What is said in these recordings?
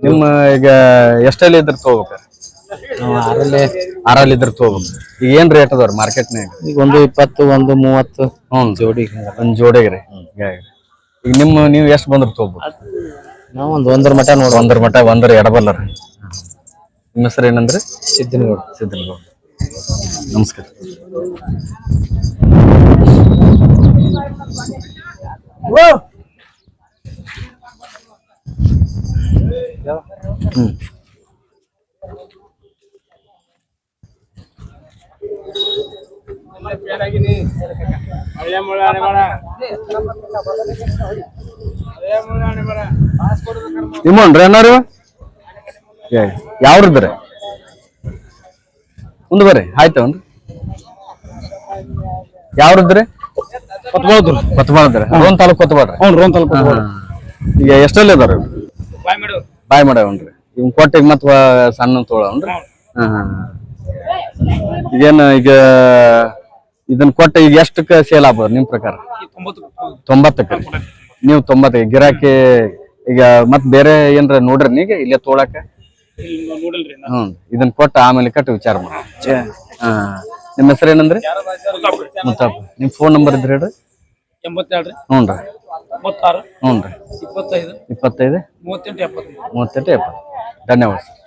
ನಿಮ್ಮ ಈಗ ಎಷ್ಟಲ್ಲಿ ಇದ್ರ ತಗೋಬೇಕು? ಆರಲ್ಲಿ. ಆರಲ್ಲಿ ಇದ್ರ ತಗೋಬೇಕು. ಈಗ ಏನ್ ರೇಟ್ ಅದಾವ್ರಿ ಮಾರ್ಕೆಟ್ನಾಗ ಈಗ ಒಂದು ಇಪ್ಪತ್ತು ಒಂದು ಮೂವತ್ತು ಹ್ಞೂ ಜೋಡಿ ಒಂದ್ ಜೋಡಿಗೆ ರೀ. ಹಿಂಗಾಗಿ. ಈಗ ನಿಮ್ಮ ನೀವು ಎಷ್ಟು ಬಂದ್ರ ತಗೋಬೇಕು? ನಾವು ಒಂದು ಒಂದರ ಮಟ ನೋಡಿ ಒಂದರ ಮಟ ಒಂದರ ರೀ. ನಿಮ್ಮ ಹೆಸರು ಏನಂದ್ರೆ? ಸಿದ್ದನಗೌಡ ಸಿದ್ದನಗೌಡ ನಮಸ್ಕಾರ. ಹ್ಮ್ ನಿಮ್ಮನ್ರಿ ಅಣ್ಣಾರು ಯಾವ್ರಿದ್ರಿ ಮುಂದೆ ಬರ್ರಿ ಆಯ್ತು ಯಾವ್ರಿದ್ರಿ ಕೊತ್ಬೋದು ಕೊತ್ತಬಾಳದ್ರಿ ರೋನ್ ತಾಲೂಕ್ ಕೊತ್ಬಾಳ್ರಿ? ಹ್ಞೂ ರೋನ್ ತಲುಪ ಈಗ ಎಷ್ಟಲ್ಲಿ ಅದಾರ ಬಾಯ್ ಮಾಡ್ರಿ ಇವ್ ಮತ್ ವ- ಸಣ್ಣ ತೊಗೊಳವನ್ರಿ ಹಾ ಈಗೇನ ಈಗ ಇದನ್ನ ಕೊಟ್ಟ ಈಗ ಎಷ್ಟಕ್ಕ ಸೇಲ್ ಆಗ್ಬೋದು ನಿಮ್ ಪ್ರಕಾರ? ತೊಂಬತ್ತಕ್ಕ ನೀವು ತೊಂಬತ್ತ ಗಿರಾಕಿ ಈಗ ಮತ್ ಬೇರೆ ಏನ್ರ ನೋಡ್ರಿ ನೀಗ ಇಲ್ಲೇ ತೋಳಕ? ಹ್ಮ್. ಇದನ್ ಕೊಟ್ಟ ಆಮೇಲೆ ಕಟ್ಟ ವಿಚಾರ ಮಾಡಿ. ಹಾ. ನಿಮ್ಮ ಹೆಸರು ಏನಂದ್ರಿ ನಿಮ್ ಫೋನ್ ನಂಬರ್ ಇದ್ರಿ ಹೇಳ್ರಿ. ಹ್ಞೂ ಹ್ಞೂನ್ರಿ. ಮೂವತ್ತಾರು ಹ್ಞೂನ್ರಿ ಇಪ್ಪತ್ತೈದು. ಇಪ್ಪತ್ತೈದು? ಮೂವತ್ತೆಂಟು ಎಪ್ಪತ್ತು ಮೂವತ್ತೆಂಟು ಎಪ್ಪತ್ತು. ಧನ್ಯವಾದ ಸರ್.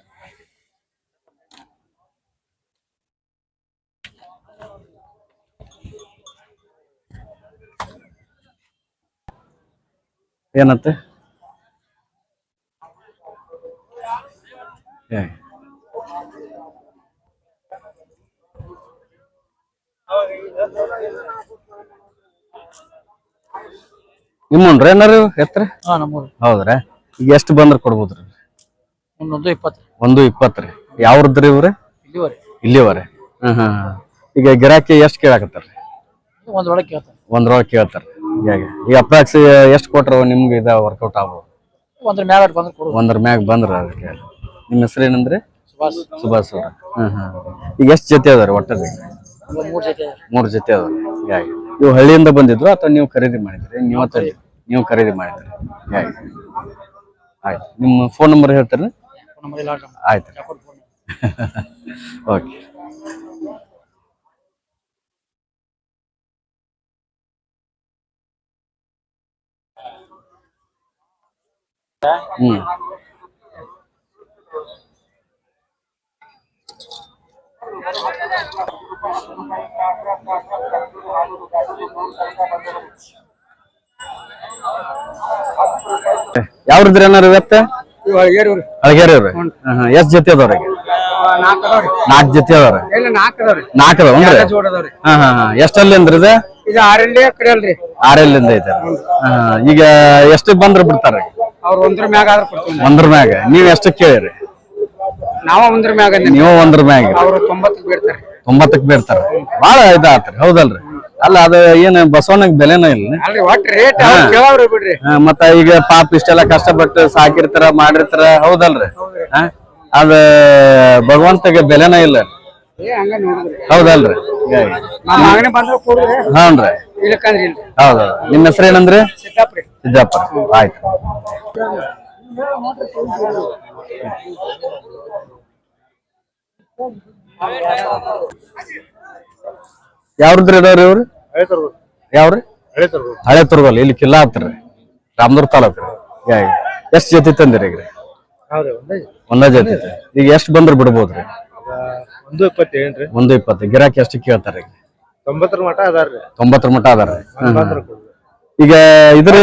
ಏನತ್ತೆ? ಏ. ನಿಮ್ಮನ್ರಿ ಏನಾರು ಎತ್ತರ ಹಾ ನಮ್ಮೂರು. ಹೌದ್ರಾ. ಈಗ ಎಷ್ಟು ಬಂದ್ರೆ ಕೊಡ್ಬೋದ್ರಿ? ಒಂದೊಂದು ಇಪ್ಪತ್ತು ಒಂದು ಇಪ್ಪತ್ತು ರೀ. ಯಾವ್ರದ್ರಿ ಇವ್ರಿ? ಇಲ್ಲಿವರೆ. ಇಲ್ಲಿವರೆ. ಹ್ಮ್ ಹ್ಮ್ ಹ್ಮ್. ಈಗ ಗಿರಾಕಿ ಎಷ್ಟು ಕೇಳಾಕತ್ತಾರ್ರಿ ಒಂದು ಒಳಗೆ ಕೇಳ್ತಾರೆ. ಒಂದ್ರೊಳಗೆ ಕೇಳ್ತಾರ. ಹೀಗಾಗಿ ಈಗ ಅಪ್ರಾಕ್ಸ್ ಎಷ್ಟು ಕೊಟ್ರ ನಿಮ್ಗೆ ಇದ ವರ್ಕೌಟ್ ಆಗ್ಬೋದು? ಒಂದ್ರ ಮ್ಯಾಗ ಬಂದ್ರೆ ಕೊಡು ಒಂದ್ರ ಮ್ಯಾಗ ಬಂದ್ರ ಅದಕ್ಕೆ ನಿಮ್ಮ ಹೆಸರು ಏನಂದ್ರಿ? ಸುಭಾಷ್. ಸುಭಾಷ್ ಅವ್ರ. ಹ್ಮ್ ಹ್ಮ್. ಈಗ ಎಷ್ಟು ಜೊತೆ ಅದಾರ ಒಟ್ಟಲ್ಲಿ ಒಂದು ಮೂರು ಜೊತೆ ಮೂರು ಜೊತೆ ಅದಾರ ಹೀಗಾಗಿ ಇವು ಹಳ್ಳಿಯಿಂದ ಬಂದಿದ್ರು ಅಥವಾ ನೀವು ಖರೀದಿ ಮಾಡಿದ್ರಿ? ನೀವು ತಂದಿ ನೀವು ಖರೀದಿ ಮಾಡಿದ್ರಿ. ಆಯ್ತು. ನಿಮ್ಮ ಫೋನ್ ನಂಬರ್ ಹೇಳ್ತಾರೆ? ಆಯ್ತು. ಓಕೆ ಹ್ಮ್. ಯಾವ್ರದ್ರಿ ಏನಾರ ಇವತ್ತ? ಅಳಗೇರಿ ಅವ್ರಿ ಎಷ್ಟ್ ಜೊತೆ ಅದಾವ್ರಿ ನಾಲ್ಕು ಜೊತೆ ಅದಾವ್ರಿ? ನಾಕ್ ಅದಾವನ್ರಿ ಹಾ ಹಾ ಎಷ್ಟಲ್ಲಿ ಅಂದ್ರಿ ಇದು? ಇದು ಆರಲ್ಲಿ ಕಡೆ ಅಲ್ರಿ. ಆರಲ್ಲಿಂದ ಐತೆ. ಹಾ ಈಗ ಎಷ್ಟಕ್ ಬಂದ್ರ ಬಿಡ್ತಾರ ಅವ್ರು ಒಂದ್ರ ಮ್ಯಾಗ ಆದ್ರೆ ಒಂದ್ರ ಮ್ಯಾಗ. ನೀವ್ ಎಷ್ಟಕ್ ಕೇಳಿರಿ? ನಾವ ಒಂದ್ರ ಮ್ಯಾಗ ನೀವು ಒಂದ್ರ ಮ್ಯಾಗ ಅವ್ರು ತೊಂಬತ್ತು ಬಿಡ್ತಾರೆ ತೊಂಬತ್ತಕ್ ಬೇಡ್ತಾರ ಬಾಳ ಇದಾತ್ರಿ ಹೌದಲ್ರಿ? ಅಲ್ಲ ಅದು ಏನ್ ಬಸವಣ್ಣಗೆ ಬೆಲೆನ ಇಲ್ಲ. ಅಲ್ರಿ ಒಟ್ಟು ರೇಟ್ ಕೇಳವ್ರಿ ಬಿಡ್ರಿ. ಹಾ, ಮತ್ತ ಈಗ ಪಾಪ ಇಷ್ಟೆಲ್ಲ ಕಷ್ಟಪಟ್ಟು ಸಾಕಿರ್ತಾರ ಮಾಡಿರ್ತಾರ ಹೌದಲ್ರಿ? ಹಾ? ಅದ ಭಗವಂತಗೆ ಬೆಲೆನ ಇಲ್ಲ. ಏ ಹಂಗ ನೋಡಿದ್ರಿ. ಹೌದಲ್ರಿ? ನಮ್ಮ ಮಗನೇ ಬಂದ್ರೆ ಕೊಡ್ರಿ ಹ್ಞೂನ್ರಿ. ಇಲ್ಲಕಂದ್ರಿ ಇಲ್ರಿ. ಹೌದು. ನಿಮ್ಮ ಹೆಸರು ಏನಂದ್ರಿ ಸಿದ್ದಾಪ್ರಿ ಸಿದ್ದಾಪುರ ಆಯ್ತು. ಯಾವ್ರದ್ರಿ ಇವ್ರಿ? ಯಾವ್ರಿ ಹಳೆ ತುರ್ಗಲ್ ಇಲ್ಲಿ ಕಿಲ್ಲಾ ಹತ್ರರಿ ರಾಮದುರ್ ತಾಲೂಕ್ ರೀ ಎಷ್ಟ್ ಜೊತೆ ತಂದಿರಿ ಈಗ ಒಂದೇ ಜೊತೆ. ಈಗ ಎಷ್ಟ್ ಬಂದ್ರ ಬಿಡ್ಬೋದ್ರಿ ಒಂದು ಇಪ್ಪತ್ತೇನ್ರಿ ಒಂದು ಇಪ್ಪತ್ತು. ಗಿರಾಕಿ ಎಷ್ಟು ಕೇಳ್ತಾರ ಈಗ? ತೊಂಬತ್ತರ ಮಟ ಅದಾರ್ರಿ ತೊಂಬತ್ತರ ಮಟ ಅದಾರ ಈಗ ಇದ್ರ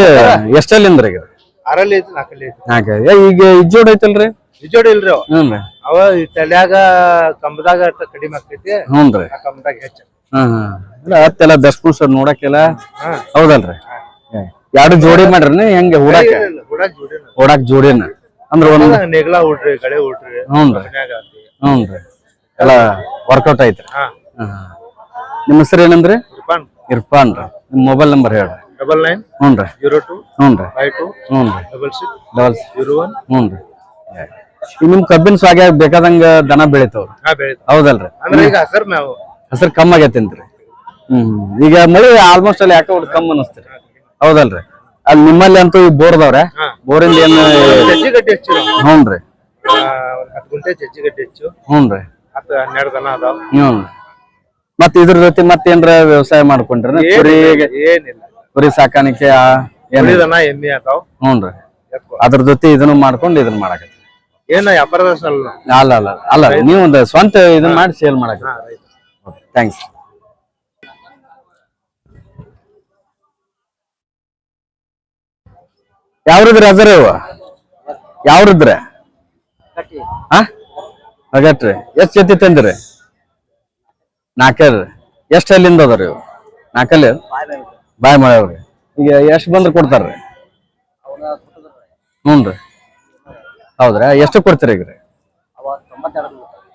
ಎಷ್ಟಲ್ಲಿಂದ್ರಿ ಈಗ? ಆರಲ್ಲಿ ಐತಿ ನಾಲ್ಕಲ್ಲಿ ಐತಿ ಹಾಗೆ ಏ, ಈಗ ಇಜ್ಜೋಡ್ ಐತಲ್ರಿ ನಿಜೋಡಿ ಇಲ್ರಿ ಅವ. ಹ್ಞೂ ರೀ. ಅವ ಈ ತಲ್ಯಾಗ ಕಂಬದಾಗ ಅಷ್ಟ ಕಡಿಮೆ ಆಗ್ತೈತಿ. ಹ್ಞೂ ರೀ. ಆ ಕಂಬದಾಗ ಹೆಚ್ಚ. ಹ್ಮ್ ಹ್ಮ್ ಇಲ್ಲ ಹತ್ತೆಲ್ಲ ಸರ್ ನೋಡಕ್ಕೆಲ್ಲ ಹಾ. ಹೌದಲ್ರಿ? ಎರಡು ಜೋಡಿ ಮಾಡ್ರಿ ಹೆಂಗ ಹೂಡಾಕ ಹುಡಾಕ್ ಜೋಡಿ ಹೂಡಾಕ್ ಜೋಡಿನ? ಅಂದ್ರ ಒಂದ್ ನೆಗ್ಲಾ ಹುಡ್ರಿ ಗಳೆ ಹುಡ್ರಿ ಹ್ಞೂನ್ರಿ ಮನ್ಯಾಗ ಆತಿ. ಹ್ಞೂನ್ರಿ ಎಲ್ಲ ವರ್ಕೌಟ್ ಐತ್ರಿ. ಹಾ. ಹ್ಮ್. ನಿಮ್ಮ ಹೆಸರು ಏನಂದ್ರಿ? ಇರ್ಫಾನ್. ಇರ್ಫಾನ್ ರೀ. ನಿಮ್ಮ ಮೊಬೈಲ್ ನಂಬರ್ ಹೇಳ್ರಿ. ಡಬಲ್ ನೈನ್ ಹ್ಞೂನ್ರಿ ಜೀರೋ ಟು ಹ್ಞೂನ್ರಿ ಫೈವ್ ಟು ಹ್ಞೂನ್ರಿ double six double zero one ಹ್ಞೂನ್ರಿ ಈಗ ನಿಮ್ ಕಬ್ಬಿನ ಸ್ವಾಗ್ಯಾಗ ಬೇಕಾದಂಗ ದನ ಬೆಳಿತಾವ್ರಿ? ಹಾ ಹೌದಲ್ರಿ. ಅಂದ್ರೆ ಈಗ ಹಸರ್ ಕಮ್ಮಿ ಆಗೈತೇನ್ರಿ. ಹ್ಮ್ ಈಗ ಮಳಿ ಆಲ್ಮೋಸ್ಟ್ ಅಲ್ಲಿ ಯಾಕೆ ಹೊಡ್ ಕಮ್ಮಿ ಅನಸ್ತೀರಿ ಹೌದಲ್ರಿ. ಅಲ್ಲಿ ನಿಮ್ಮಲ್ಲಿ ಅಂತೂ ಈ ಬೋರ್ ಅದಾವ್ರೆ? ಹಾ. ಬೋರಿಂದ ಏನು ಜಜ್ಜಿ ಗಡ್ಡಿ ಹೆಚ್ಚು ಹ್ಞೂನ್ರಿ ಒಂದ್ ಹತ್ತು ಗುಂಟೆ ಜಜ್ಜಿ ಗಡ್ಡಿ ಹೆಚ್ಚು ಹ್ಞೂನ್ರಿ ಹತ್ತು ಹನ್ನೆರಡು ದನ ಅದಾವ. ಹ್ಞೂ ಮತ್ ಇದ್ರ ಜೊತೆ ಮತ್ತೇನ್ರ ವ್ಯವಸಾಯ ಮಾಡ್ಕೊಂಡ್ರಿ ಕುರಿ ಏನಿಲ್ಲ. ಕುರಿ ಸಾಕಾಣಿಕೆ ಏನ್? ಎಮ್ಮೆ ಹ್ಞೂನ್ರಿ ಅದ್ರ ಜೊತೆ ಇದನ್ನು ಮಾಡ್ಕೊಂಡು ಇದನ್ನ ಮಾಡಕತ್ತಿ ಏನ ವ್ಯಾಪಾರದ ಅಲ್ಲ ಅಲ್ಲ ಅಲ್ಲ ನೀವು ಒಂದು ಸ್ವಂತ ಇದನ್ನ ಮಾಡಿ ಸೇಲ್ ಮಾಡಕ ಥ್ಯಾಂಕ್ಸ್ ಯಾವ್ರಿದ್ರಿ ಅಜರ ಇವ? ಯಾವ್ರಿದ್ರೆ? ಹಾ? ಅಗಟ್ರಿ ಎಷ್ಟ್ ಜೊತೆ ತಂದ್ರಿ? ನಾಲ್ಕಲ್ರಿ ಎಷ್ಟ್ ಅಲ್ಲಿಂದ ಅದಾರ ಇವು? ನಾಲ್ಕಲ್ಲಿ? ಬಾಯ್ ಮಾಡ್ಯಾವ್ರಿ ಈಗ ಎಷ್ಟು ಬಂದ್ರೆ ಕೊಡ್ತಾರ್ರಿ. ರೀ. ಹೌದ್ರಾ? ಎಷ್ಟು ಕೊಡ್ತೀರಿ ಈಗ ರೀ?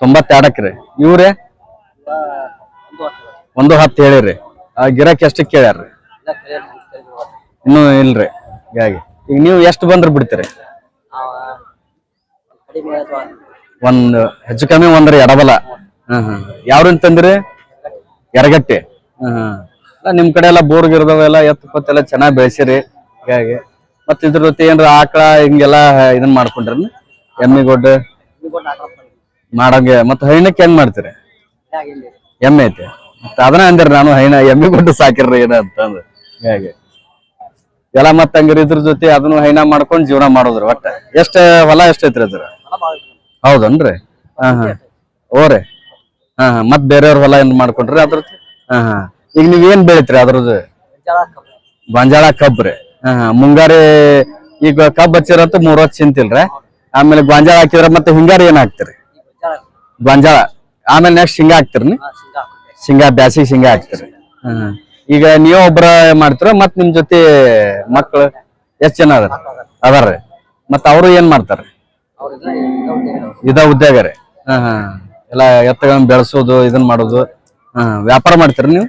ತೊಂಬತ್ತೆರಡಕ್ಕೆ ಇವ್ರೆ? ಒಂದು ಹತ್ತು ಹೇಳಿರಿ. ಆ ಗಿರಕ್ ಎಷ್ಟಕ್ಕೆ ಕೇಳ್ಯಾರ್ರಿ ಇನ್ನೂ ಇಲ್ರಿ. ಹೀಗಾಗಿ ಈಗ ನೀವು ಎಷ್ಟು ಬಂದ್ರೆ ಬಿಡ್ತೀರಿ? ಒಂದು ಹೆಚ್ಚು ಕಮ್ಮಿ ಒಂದ್ರಿ ಎಡಬಲ. ಹ್ಮ್ ಹ್ಮ್. ಯಾವ್ರಿಂದ ತಂದ್ರಿ? ಎರಗಟ್ಟಿ ಹ್ಮ್ ಅಲ್ಲ ನಿಮ್ ಕಡೆ ಎಲ್ಲ ಬೋರ್ಗ್ ಇರ್ದವೆಲ್ಲ ಎತ್ತು ಪತ್ತೆಲ್ಲ ಚೆನ್ನಾಗಿ ಬೆಳೆಸಿರಿ. ಹೀಗಾಗಿ. ಮತ್ತ ಇದ್ರ ಜೊತೆ ಏನ್ರ ಆಕಳ ಹಿಂಗೆಲ್ಲ ಇದನ್ ಮಾಡ್ಕೊಂಡ್ರಿ ಎಮ್ಮಿ ಗೊಡ್ಡ? ಮಾಡಂಗೆ. ಮತ್ತ ಹೈನಕ್ಕೆ ಹೆಂಗ್ ಮಾಡ್ತೀರಿ? ಎಮ್ಮೆ ಐತಿ. ಮತ್ತ ಅದನ್ನ ಅಂದಿರಿ ನಾನು ಹೈನ ಎಮ್ಮಿ ಗೊಡ್ಡ ಸಾಕಿರ್ರಿ ಏನ ಅಂತ ಹೀಗಾಗಿ. ಎಲ್ಲ ಮತ್ತ ಹಂಗಾರ ಇದ್ರ ಜೊತೆ ಅದನ್ನು ಹೈನ ಮಾಡ್ಕೊಂಡ್ ಜೀವನ ಮಾಡೋದ್ರಿ ಒಟ್ಟ. ಎಷ್ಟ ಹೊಲ ಎಷ್ಟೈತ್ರಿ ಅದ್ರ? ಹೌದನ್ರಿ? ಹಾ ಹಾ. ಓರಿ ಹಾ ಹಾ. ಮತ್ ಬೇರೆಯವ್ರ ಹೊಲ ಏನ್ ಮಾಡ್ಕೊಂಡ್ರಿ ಅದ್ರ ಹಾ ಹಾ. ಈಗ ನೀವ್ ಏನ್ ಬೆಳಿತ್ರಿ ಅದ್ರದ್ದು? ಗೊಂಜಾಳ ಕಬ್ರಿ ಹಾ ಹಾ. ಮುಂಗಾರಿ ಈಗ ಕಬ್ಬ್ ಹಚ್ಚಿರತ್ತ ಮೂರ್ ವರ್ಷ ಚಿಂತಿಲ್ರಿ ಆಮೇಲೆ ಗೊಂಜಾಳ ಹಾಕಿದ್ರ ಮತ್ತೆ ಹಿಂಗಾರಿ ಏನ್ ಹಾಕ್ತಿರಿ? ಗೊಂಜಾಳ ಆಮೇಲೆ ನೆಕ್ಸ್ಟ್ ಶೇಂಗಾ ಹಾಕ್ತಿರ್ನಿ ಶೇಂಗಾ ಬ್ಯಾಸಿಗೆ ಶೇಂಗಾ ಹಾಕ್ತಿರಿ. ಹ್ಮ್ ಈಗ ನೀವ್ ಒಬ್ರ ಮಾಡ್ತೀರ ಮತ್ ನಿಮ್ ಜೊತೆ ಮಕ್ಳು ಎಷ್ಟ್ ಜನ ಅದಾರ? ಅದಾರ್ರಿ ಮತ್ತ ಅವ್ರು ಏನ್ ಮಾಡ್ತಾರ? ಇದ ಉದ್ಯೋಗ ರೀ. ಹಾ ಹಾ. ಎಲ್ಲ ಎತ್ತಗಳನ್ನ ಬೆಳೆಸೋದು ಇದನ್ ಮಾಡೋದು. ಹಾ ವ್ಯಾಪಾರ ಮಾಡ್ತೀರಿ ನೀವು?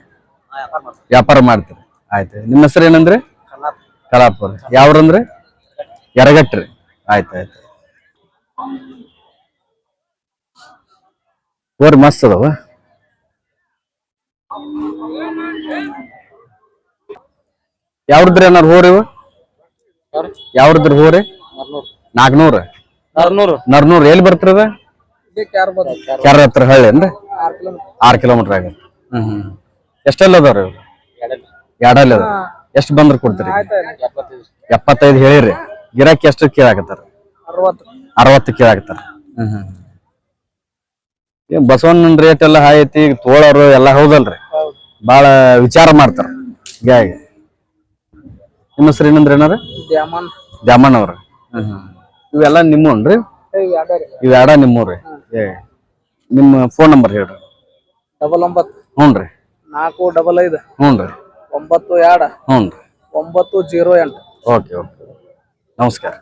ವ್ಯಾಪಾರ ಮಾಡ್ತೀರಿ. ಆಯ್ತು ನಿಮ್ಮ ಹೆಸರು ಏನಂದ್ರಿ? ಕಲಾಪುರ. ಯಾವ್ರಂದ್ರಿ? ಎರಗಟ್ರಿ ಆಯ್ತು ಆಯ್ತು. ಓರ್ ಮಸ್ತ್ ಅದಾವ? ಯಾವ್ರದ್ರಿ ಅನ್ನೋರು ಹೋರಿ ಇವ? ಯಾವ್ರದ್ರಿ ಹೋರಿ ನಾಲ್ಕನೂರ ನರ್ನೂರ್. ಎಲ್ಲಿ ಬರ್ತಿರದ ಕೆರ ಹತ್ರ ಹಳ್ಳಿ ಏನ್ರಿ? ಆರ್ ಕಿಲೋಮೀಟರ್. ಆಗತ್ತೆ. ಹ್ಮ್ ಹ್ಮ್. ಎಷ್ಟೆಲ್ಲ ಅದಾವ್ರಿ ಎರಡಲ್ಲಿ. ಅದಾವ ಎಷ್ಟ್ ಬಂದ್ರ ಕೊಡ್ತೀರಿ? ಎಪ್ಪತ್ತೈದು ಹೇಳಿರಿ. ಗಿರಾಕಿ ಎಷ್ಟು ಕೇಳಾಕತ್ತಾರ ಅರವತ್ತು. ಅರವತ್ತು ಕೇಳಾಕತ್ತಾರ ಹ್ಮ್ ಹ್ಮ್ ಬಸವಣ್ಣನ ರೇಟ್ ಎಲ್ಲ ಹೈ ಐತಿ. ತೋಳರು ಎಲ್ಲ ಹೌದಲ್ರಿ? ಬಾಳ ವಿಚಾರ ಮಾಡ್ತಾರ. ಹೀಗಾಗಿ. ನಿಮ್ಮ ಹೆಸರು ಏನಂದ್ರೆ ಏನಾರ? ದ್ಯಾಮನ್ ದ್ಯಾಮಣ್ಣ ಅವ್ರ. ಇವೆಲ್ಲ ನಿಮ್ಮನ್ರಿ? ಇವ್ ಎರಡ ನಿಮ್ಮವ್ರಿ ನಿಮ್ಮ ಫೋನ್ ನಂಬರ್ ಹೇಳ್ರಿ. ಡಬಲ್ ಒಂಬತ್ತು. ಹ್ಞೂನ್ರಿ. ನಾಲ್ಕು ಡಬಲ್ ಐದು. ಹ್ಞೂನ್ರಿ ಒಂಬತ್ತು ಎರಡು. ಹ್ಞೂನ್ರಿ ಒಂಬತ್ತು ಜೀರೋ ಎಂಟು. Okay okay. ನಮಸ್ಕಾರ.